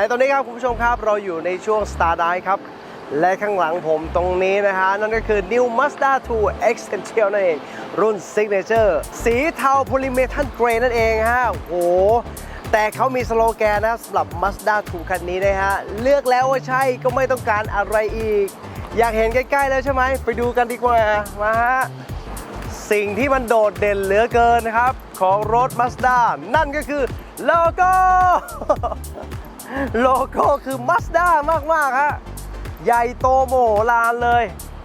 ในตอนนี้ครับคุณผู้ชมครับเราอยู่ในช่วง Star d i ครับ และข้างหลังผมตรงนี้นะฮะ นั่นก็คือ New Mazda 2 Essential นั่นเอง รุ่น Signature สีเทา Polymetal Grey นั่นเองฮะโอ้โห แต่เขามีสโลแกนนะสำหรับ Mazda 2 คันนี้นะฮะ เลือกแล้วว่าใช่ก็ไม่ต้องการอะไรอีก อยากเห็นใกล้ ๆ แล้วใช่ไหม ไปดูกันดีกว่า มาฮะ สิ่งที่มันโดดเด่นเหลือเกินนะครับ ของรถ Mazda นั่นก็คือโลโก้ โลโก้คือ Mazda มากๆฮะใหญ่โตโมโหลานเลย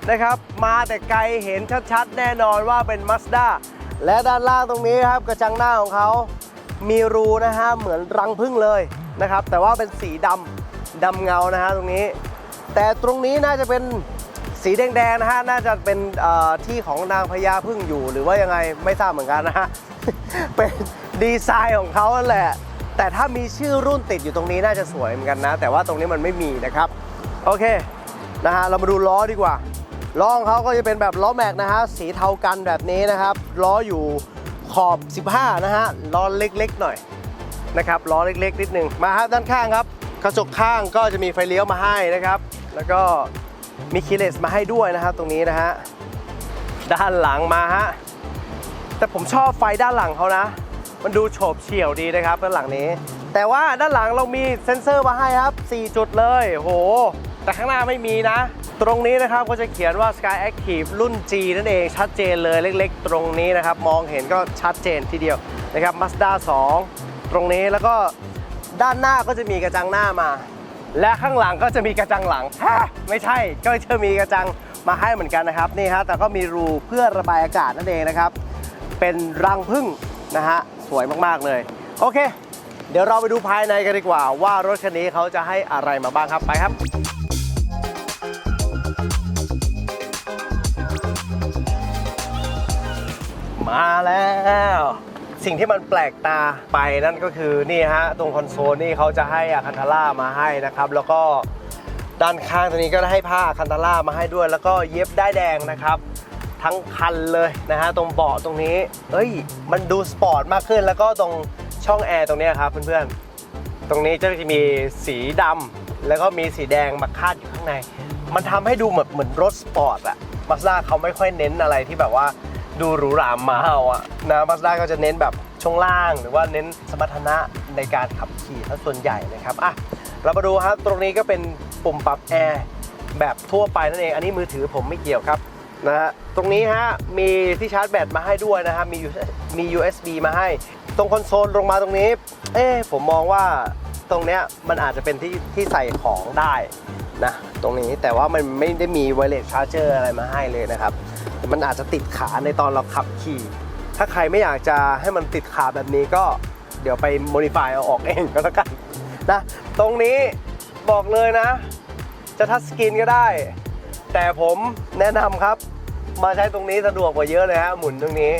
นะครับ มาแต่ไกลเห็นชัดๆ แน่นอนว่าเป็น Mazda และด้านล่างตรงนี้ครับกระจังหน้าของเขามีรูนะฮะเหมือนรังพึ่งเลยนะครับ แต่ว่าเป็นสีดำดำเงานะฮะตรงนี้ แต่ตรงนี้น่าจะเป็นสีแดงๆนะฮะน่าจะเป็นที่ของนางพญาพึ่งอยู่ หรือว่ายังไงไม่ทราบเหมือนกันนะฮะเป็นดีไซน์ของเขาแหละ แต่ถ้ามีชื่อรุ่นติดอยู่ตรงนี้น่าจะสวยเหมือนกันนะ แต่ว่าตรงนี้มันไม่มีนะครับ โอเคนะฮะเรามาดูล้อดีกว่า ล้อของเขาก็จะเป็นแบบล้อแม็กนะฮะสีเทากันแบบนี้นะครับ ล้ออยู่ขอบ 15 นะฮะล้อเล็กๆหน่อยนะครับล้อเล็กๆ นิดนึงมาฮะด้านข้างครับกระจกข้างก็จะมีไฟเลี้ยวมาให้นะครับ แล้วก็มีคีเลสมาให้ด้วยนะครับตรงนี้นะฮะด้านหลังมาฮะแต่ผมชอบไฟด้านหลังเขานะ มันดูโฉบเฉี่ยวดีนะครับด้านหลังนี้ แต่ว่าด้านหลังเรามีเซ็นเซอร์มาให้ครับ 4 จุดเลยโห แต่ข้างหน้าไม่มีนะ ตรงนี้นะครับก็จะเขียนว่า Sky Active รุ่น G นั่นเองชัดเจนเลยเล็กๆ ตรงนี้นะครับ มองเห็นก็ชัดเจนทีเดียวนะครับ Mazda 2 ตรงนี้แล้วก็ด้านหน้าก็จะมีกระจังหน้ามา และข้างหลังก็จะมีกระจังหลังฮะไม่ใช่ก็จะมีกระจังมาให้เหมือนกันนะครับนี่ฮะแต่ก็มีรูเพื่อระบายอากาศนั่นเองนะครับ เป็นรังพึ่งนะฮะ สวยมากๆเลย โอเค เดี๋ยวเราไปดูภายในกันดีกว่า ว่ารถคันนี้เขาจะให้อะไรมาบ้างครับไปครับมาแล้ว สิ่งที่มันแปลกตาไปนั่นก็คือนี่ฮะตรงคอนโซลนี่เขาจะให้อะคันทาร่ามาให้นะครับ แล้วก็ด้านข้างตรงนี้ก็ให้ผ้าอคันทาร่ามาให้ด้วย แล้วก็เย็บได้แดงนะครับ ทั้งคันเลยนะฮะตรงเบาะตรงนี้เฮ้ย มันดูสปอร์ตมากขึ้น แล้วก็ตรงช่องแอร์ตรงนี้ครับเพื่อนๆ ตรงนี้จะมีสีดำแล้วก็มีสีแดงมาคาดอยู่ข้างใน มันทำให้ดูเหมือนเหมือนรถสปอร์ตอะมาสด้าเขาไม่ค่อยเน้นอะไรที่แบบว่าดูหรูหรามาเฮาอะนะมาสด้าก็จะเน้นแบบช่วงล่าง หรือว่าเน้นสมรรถนะในการขับขี่ซะส่วนใหญ่นะครับอะเรามาดูครับตรงนี้ก็เป็นปุ่มปรับแอร์แบบทั่วไปนั่นเอง อันนี้มือถือผมไม่เกี่ยวครับ นะฮะตรงนี้ฮะมีที่ชาร์จแบตมาให้ด้วยนะครับมีมี USB มาให้ ตรงคอนโซลลงมาตรงนี้ เอ๊ผมมองว่าตรงเนี้ยมันอาจจะเป็นที่ที่ใส่ของได้นะตรงนี้แต่ว่ามันไม่ได้มีไวเลสชาร์เจอร์อะไรมาให้เลยนะครับ มันอาจจะติดขาในตอนเราขับขี่ ถ้าใครไม่อยากจะให้มันติดขาแบบนี้ก็เดี๋ยวไปโมดิฟายเอาออกเองก็แล้วกันนะตรงนี้บอกเลยนะ จะทัชสกรีนก็ได้ แต่ผมแนะนำครับ มาใช้ตรงนี้สะดวกกว่าเยอะเลยฮะหมุนตรงนี้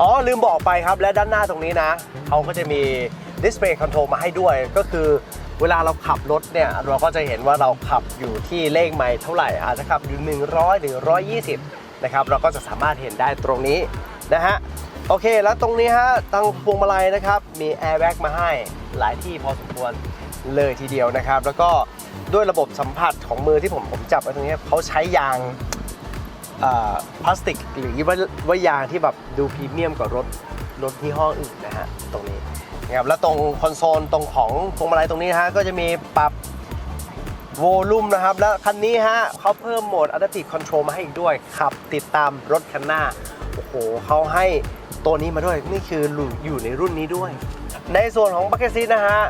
อ๋อลืมบอกไปครับและด้านหน้าตรงนี้นะเขาก็จะมีดิสเพย์คอนโทรลมาให้ด้วย ก็คือเวลาเราขับรถเนี่ยเราก็จะเห็นว่าเราขับอยู่ที่เลขไมล์เท่าไหร่อาจจะขับอยู่ 100หรือ120 นะครับ เราก็จะสามารถเห็นได้ตรงนี้นะฮะโอเค แล้วตรงนี้ฮะทางพวงมาลัยนะครับ มีแอร์แบ็กมาให้หลายที่พอสมควรเลยทีเดียวนะครับ แล้วก็ด้วยระบบสัมผัสของมือที่ผมผมจับไว้ตรงนี้เขาใช้ยาง พลาสติกหรือว่าว่ายางที่แบบดูพรีเมียมกว่ารถรถยี่ห้ออื่นนะฮะตรงนี้นะครับแล้วตรงคอนโซลตรงของพวงมาลัยตรงนี้นะฮะก็จะมีปรับโวลูมนะครับ แล้วคันนี้ฮะเขาเพิ่มโหมด Adaptive Control มาให้อีกด้วยขับ ติดตามรถคันหน้า โอ้โหเขาให้ตัวนี้มาด้วย นี่คืออยู่ในรุ่นนี้ด้วย ในส่วนของบัคเก็ตซีนะฮะ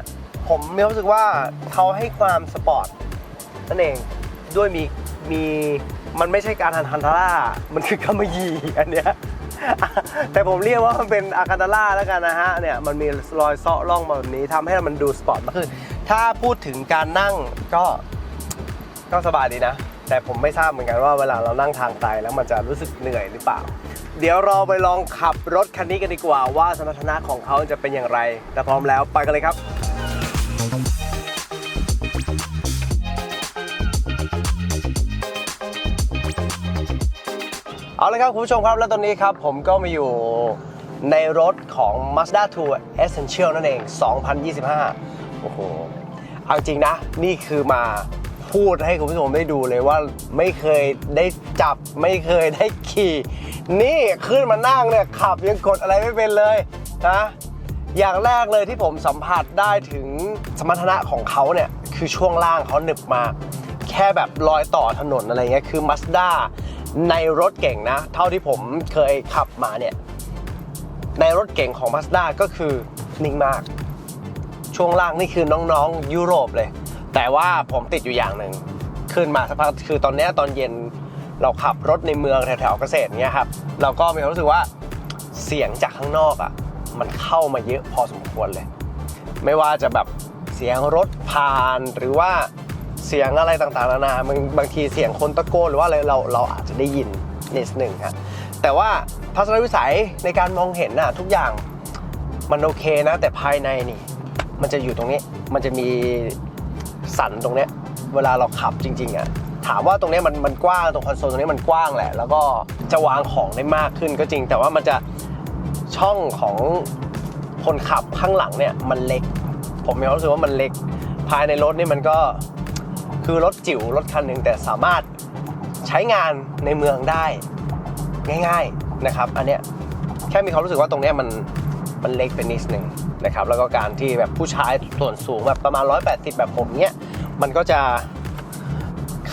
ผมมีความรู้สึกว่าเขาให้ความสปอร์ตนั่นเองด้วยมีมี มันไม่ใช่การทันทันทาร่า มันคือกำมะหยี่อันเนี้ยแต่ผมเรียกว่ามันเป็นอาคาตาร่าแล้วกันนะฮะเนี่ยมันมีรอยเซาะร่องแบบนี้ทำให้มันดูสปอร์ตมากขึ้น ถ้าพูดถึงการนั่งก็ก็สบายดีนะ แต่ผมไม่ทราบเหมือนกันว่าเวลาเรานั่งทางไกลแล้วมันจะรู้สึกเหนื่อยหรือเปล่า เดี๋ยวเราไปลองขับรถคันนี้กันดีกว่าว่าสมรรถนะของเขาจะเป็นอย่างไร แต่พร้อมแล้วไปกันเลยครับ ละครับคุณผู้ชมครับ แล้วตอนนี้ครับผมก็มาอยู่ในรถของ Mazda 2 Essential นั่นเอง 2025 โอ้โห เอาจริงนะ นี่คือมาพูดให้คุณผู้ชมได้ดูเลยว่าไม่เคยได้จับไม่เคยได้ขี่ นี่ขึ้นมานั่งเนี่ย ขับยังกดอะไรไม่เป็นเลยนะอย่างแรกเลยที่ผมสัมผัสได้ถึงสมรรถนะของเขาเนี่ย คือช่วงล่างเขาหนึบมาก แค่แบบรอยต่อถนนอะไรเงี้ยคือ Mazda ในรถเก่งนะ เท่าที่ผมเคยขับมาเนี่ย ในรถเก่งของ Mazda ก็คือนิ่งมาก ช่วงล่างนี่คือน้องๆ ยุโรปเลย แต่ว่าผมติดอยู่อย่างหนึ่งขึ้นมาสักพักคือตอนนี้ตอนเย็นเราขับรถในเมืองแถวๆเกษตรเนี้ยครับ เราก็มีความรู้สึกว่าเสียงจากข้างนอกอะ มันเข้ามาเยอะพอสมควรเลย ไม่ว่าจะแบบเสียงรถผ่านหรือว่า เสียงอะไรต่างๆนานาบางบางทีเสียงคนตะโกนหรือว่าอะไรเราเราอาจจะได้ยินนิดหนึ่งครับแต่ว่าทัศนวิสัยในการมองเห็นน่ะทุกอย่างมันโอเคนะ แต่ภายในนี่ มันจะอยู่ตรงนี้มันจะมีสันตรงเนี้ยเวลาเราขับจริง ๆอะถามว่าตรงเนี้ยมันมันกว้างตรงคอนโซลตรงนี้มันกว้างแหละ แล้วก็จะวางของได้มากขึ้นก็จริง แต่ว่ามันจะช่องของคนขับข้างหลังเนี่ยมันเล็ก ผมมีความรู้สึกว่ามันเล็ก ภายในรถนี่มันก็ คือรถจิ๋วรถคันหนึ่งแต่สามารถใช้งานในเมืองได้ง่าย ๆนะครับ อันเนี้ยแค่มีความรู้สึกว่าตรงเนี้ยมันมันเล็กไปนิดนึงนะครับ แล้วก็การที่แบบผู้ชายส่วนสูงแบบประมาณ 180 แบบผมเนี้ยมันก็จะ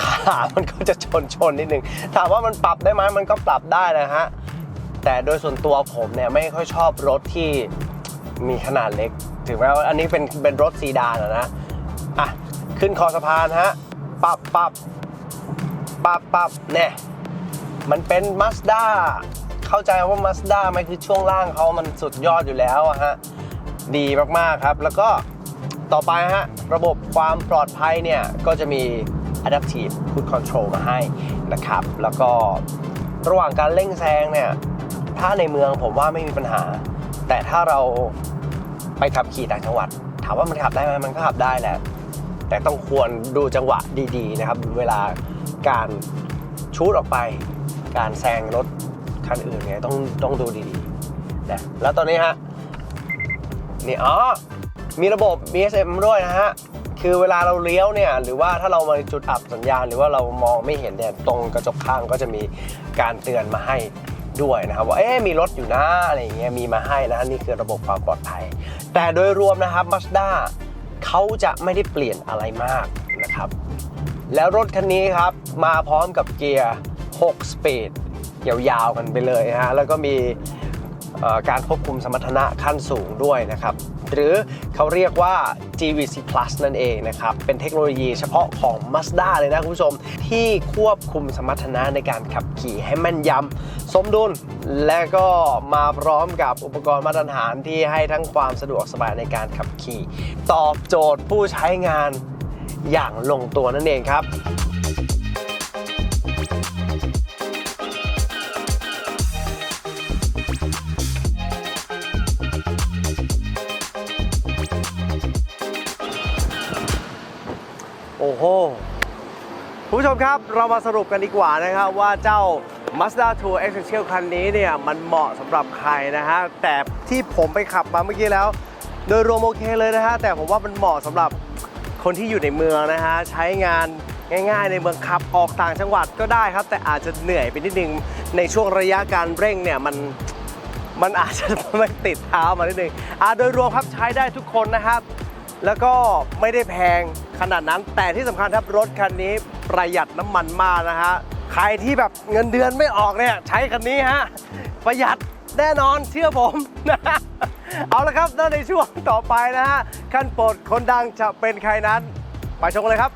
ขามันก็จะชนชนนิดนึงถามว่ามันปรับได้ไหมมันก็ปรับได้นะฮะแต่โดยส่วนตัวผมเนี่ยไม่ค่อยชอบรถที่มีขนาดเล็ก ถึงแม้ว่าอันนี้เป็นเป็นรถซีดานะนะอะ ขึ้นคอสะพานฮะปับปับปับปับเนี่ยมันเป็น Mazda เข้าใจว่า Mazda มันคือช่วงล่างเขามันสุดยอดอยู่แล้วอะฮะดีมากๆครับ แล้วก็ต่อไปฮะระบบความปลอดภัยเนี่ย ก็จะมี Adaptive Cruise Control มาให้นะครับ แล้วก็ระหว่างการเร่งแซงเนี่ย ถ้าในเมืองผมว่าไม่มีปัญหา แต่ถ้าเราไปขับขี่ต่างจังหวัด ถามว่ามันขับได้ไหมมันก็ขับได้แหละ แต่ต้องควรดูจังหวะดีๆนะครับ เวลาการชูดออกไป การแซงรถคันอื่นเนี่ยต้องต้องดูดีๆนะแล้วตอนนี้ฮะนี่อ๋อมีระบบ BSM ด้วยนะฮะ คือเวลาเราเลี้ยวเนี่ย หรือว่าถ้าเรามาจุดอับสัญญาณ หรือว่าเรามองไม่เห็นเนี่ย ตรงกระจกข้างก็จะมีการเตือนมาให้ด้วยนะครับว่าเอ๊มีรถอยู่นะอะไรอย่างเงี้ยมีมาให้นะนี่คือระบบความปลอดภัย แต่โดยรวมนะครับ Mazda เขาจะไม่ได้เปลี่ยนอะไรมากนะครับ แล้วรถคันนี้ครับ มาพร้อมกับเกียร์ 6 สปีดยาวๆกันไปเลยฮะแล้วก็มี การควบคุมสมรรถนะขั้นสูงด้วยนะครับ หรือเขาเรียกว่า GVC Plus นั่นเองนะครับ เป็นเทคโนโลยีเฉพาะของ Mazda เลยนะคุณผู้ชม ที่ควบคุมสมรรถนะในการขับขี่ให้แม่นยำสมดุล และก็มาพร้อมกับอุปกรณ์มาตรฐานที่ให้ทั้งความสะดวกสบายในการขับขี่ ตอบโจทย์ผู้ใช้งานอย่างลงตัวนั่นเองครับ อ้โหคุณผู้ชมครับเรามาสรุปกันดีกว่านะครับว่าเจ้า Mazda 2 Essential คันนี้เนี่ยมันเหมาะสำหรับใครนะฮะแต่ที่ผมไปขับมาเมื่อกี้แล้ว โดยรวมโอเคเลยนะฮะแต่ผมว่ามันเหมาะสำหรับคนที่อยู่ในเมืองนะฮะใช้งานง่ายๆในเมืองขับออกต่างจังหวัดก็ได้ครับ แต่อาจจะเหนื่อยไปนิดนึงในช่วงระยะการเร่งเนี่ยมันมันอาจจะไม่ติดเท้ามานิดนึงอ่าโดยรวมครับใช้ได้ทุกคนนะครับ แล้วก็ไม่ได้แพงขนาดนั้น แต่ที่สำคัญครับรถคันนี้ประหยัดน้ำมันมากนะฮะใครที่แบบเงินเดือนไม่ออกเนี่ยใช้คันนี้ฮะประหยัดแน่นอนเชื่อผมนะฮะเอาละครับแล้วในช่วงต่อไปนะฮะขั้นโปรดคนดังจะเป็นใครนั้น ไปชมกันเลยครับ